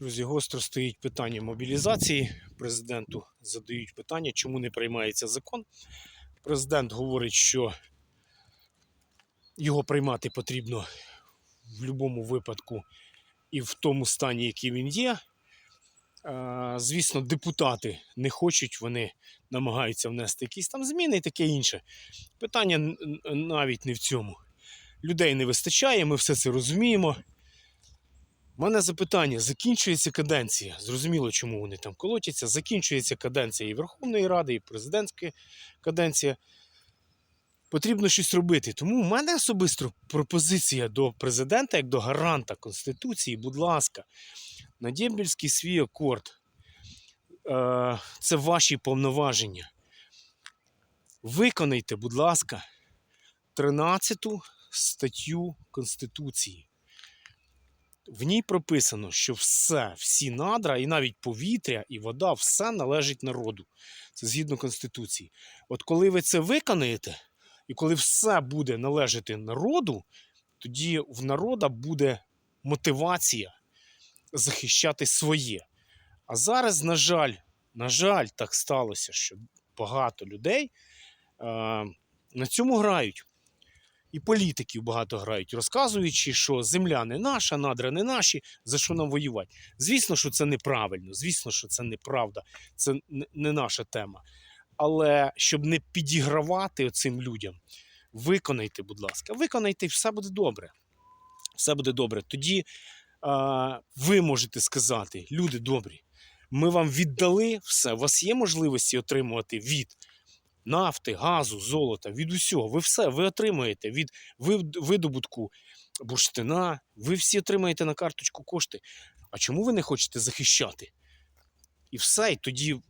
Друзі, гостро стоїть питання мобілізації. Президенту задають питання, чому не приймається закон. Президент говорить, що його приймати потрібно в будь-якому випадку і в тому стані, який він є. Звісно, депутати не хочуть, вони намагаються внести якісь там зміни і таке інше. Питання навіть не в цьому. Людей не вистачає, ми все це розуміємо. У мене запитання: закінчується каденція. Зрозуміло, чому вони там колотяться. Закінчується каденція і Верховної Ради, і президентська каденція. Потрібно щось робити. Тому в мене особисто пропозиція до президента, як до гаранта Конституції, будь ласка, на Дємбільський свій акорд. Е, це ваші повноваження. Виконайте, будь ласка, 13 статтю Конституції. В ній прописано, що все, всі надра, і навіть повітря, і вода, все належить народу. Це згідно Конституції. От коли ви це виконаєте, і коли все буде належати народу, тоді в народа буде мотивація захищати своє. А зараз, на жаль, на жаль, так сталося, що багато людей е, на цьому грають. І політиків багато грають, розказуючи, що земля не наша, надра не наші, за що нам воювати. Звісно, що це неправильно, звісно, що це неправда, це не- наша тема. Але щоб не підігравати цим людям, виконайте, будь ласка, виконайте, і все буде добре. Все буде добре. Тоді а, ви можете сказати, люди добрі, ми вам віддали все. У вас є можливості отримувати від нафти, газу, золота, від усього. Ви все ви отримаєте від видобутку бурштина. Ви всі отримаєте на карточку кошти. А чому ви не хочете захищати? І все, і тоді,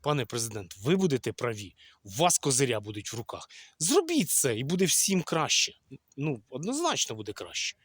пане президент, ви будете праві. У вас козиря будуть в руках. Зробіть це, і буде всім краще. Ну, однозначно буде краще.